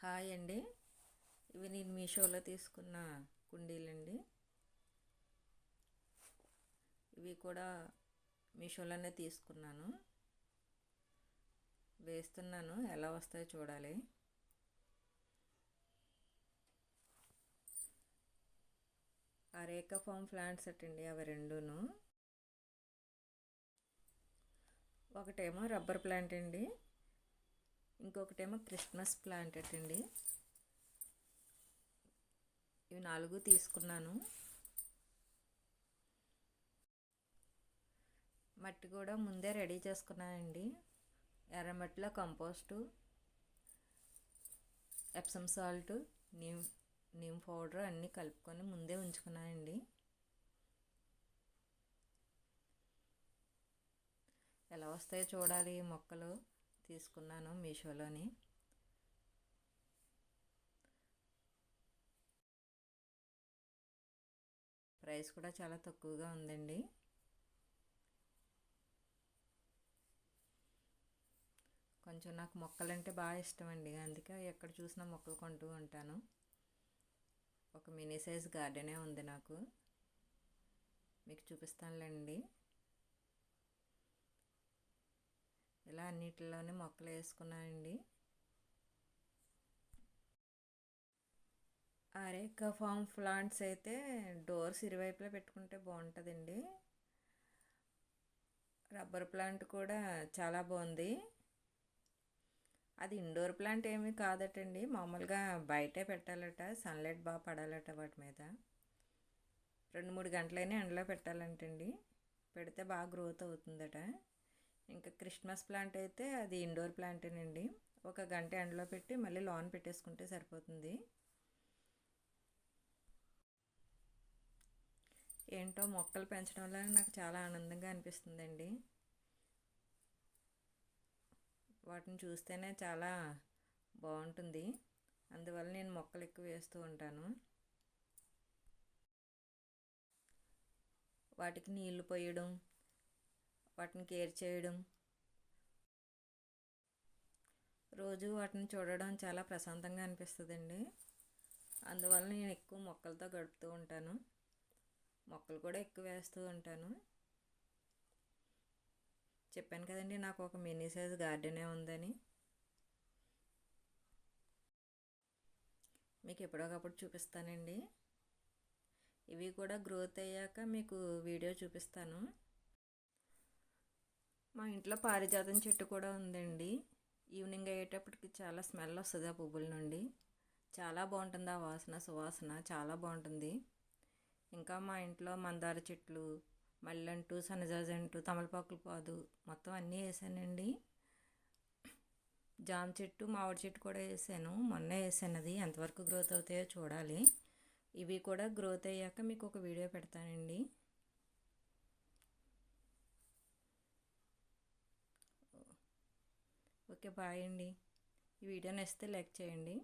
Hi అండి. ఇవి నేను మీషోలో తీసుకున్న కుండీలండి. ఇవి కూడా మీషోలోనే తీసుకున్నాను. వేస్తున్నాను. ఎలా వస్తాయో చూడాలి. అరేక ఫామ్ ప్లాంట్స్ అండి అవి రెండును. ఒకటేమో రబ్బర్ ప్లాంట్ అండి. ఇంకొకటేమో క్రిస్మస్ ప్లాంట్ అండి ఇవి నాలుగు తీసుకున్నాను. మట్టి కూడా ముందే రెడీ చేసుకున్నానండి. ఎర్రమట్టిలో compost Epsom salt neem neem powder అన్నీ కలుపుకొని ముందే ఉంచుకున్నానండి. ఎలా వస్తాయో చూడాలి మొక్కలు. తీసుకున్నాను మీషోలోని. ప్రైస్ కూడా చాలా తక్కువగా ఉందండి. కొంచెం నాకు మొక్కలంటే బాగా ఇష్టం అండి అందుకే ఎక్కడ చూసినా మొక్కలు కొంటూ ఉంటాను. ఒక మినీ సైజ్ గార్డెనే ఉంది నాకు. మీకు చూపిస్తానులేండి. ఇలా అన్నిటిలోనే మొక్కలు వేసుకున్నానండి. అరేకా ఫామ్ ప్లాంట్స్ అయితే డోర్స్ ఇరువైపులా పెట్టుకుంటే బాగుంటుందండి. రబ్బర్ ప్లాంట్ కూడా చాలా బాగుంది. అది ఇండోర్ ప్లాంట్ ఏమీ కాదటండి. మామూలుగా బయటే పెట్టాలట సన్లైట్ బాగా పడాలట వాటి మీద. రెండు మూడు గంటలైనా ఎండలో పెట్టాలంటండి. పెడితే బాగా గ్రోత్ అవుతుందట. ఇంకా క్రిస్మస్ ప్లాంట్ అయితే అది ఇండోర్ ప్లాంటేనండి. ఒక గంట ఎండలో పెట్టి మళ్ళీ లాన్ పెట్టేసుకుంటే సరిపోతుంది. ఏంటో మొక్కలు పెంచడం వల్ల నాకు చాలా ఆనందంగా అనిపిస్తుందండి. వాటిని చూస్తేనే చాలా బాగుంటుంది. అందువల్ల నేను మొక్కలు ఎక్కువ వేస్తూ ఉంటాను. వాటికి నీళ్ళు పోయడం వాటిని కేర్ చేయడం. రోజు వాటిని చూడడం చాలా ప్రశాంతంగా అనిపిస్తుందండి. అందువల్ల నేను ఎక్కువ మొక్కలతో గడుపుతూ ఉంటాను. మొక్కలు కూడా ఎక్కువ వేస్తూ ఉంటాను. చెప్పాను కదండి నాకు ఒక మినీ సైజ్ గార్డెనే ఉందని. మీకు ఎప్పుడొకప్పుడు చూపిస్తానండి. ఇవి కూడా గ్రోత్ అయ్యాక మీకు వీడియో చూపిస్తాను. మా ఇంట్లో పారిజాతం చెట్టు కూడా ఉందండి. ఈవినింగ్ అయ్యేటప్పటికి చాలా స్మెల్ వస్తుంది ఆ పువ్వుల నుండి. చాలా బాగుంటుంది ఆ వాసన సువాసన చాలా బాగుంటుంది. ఇంకా మా ఇంట్లో మందార చెట్లు మల్లెంటు సన్నజాజంటు తమలపాకుల పాదు మొత్తం అన్నీ వేసానండి. జామ చెట్టు మామిడి చెట్టు కూడా వేసాను. మొన్న వేసాను అది. ఎంతవరకు గ్రోత్ అవుతాయో చూడాలి. ఇవి కూడా గ్రోత్ అయ్యాక మీకు ఒక వీడియో పెడతానండి. ఓకే బాయ్ అండి. ఈ వీడియో నచ్చితే లైక్ చేయండి.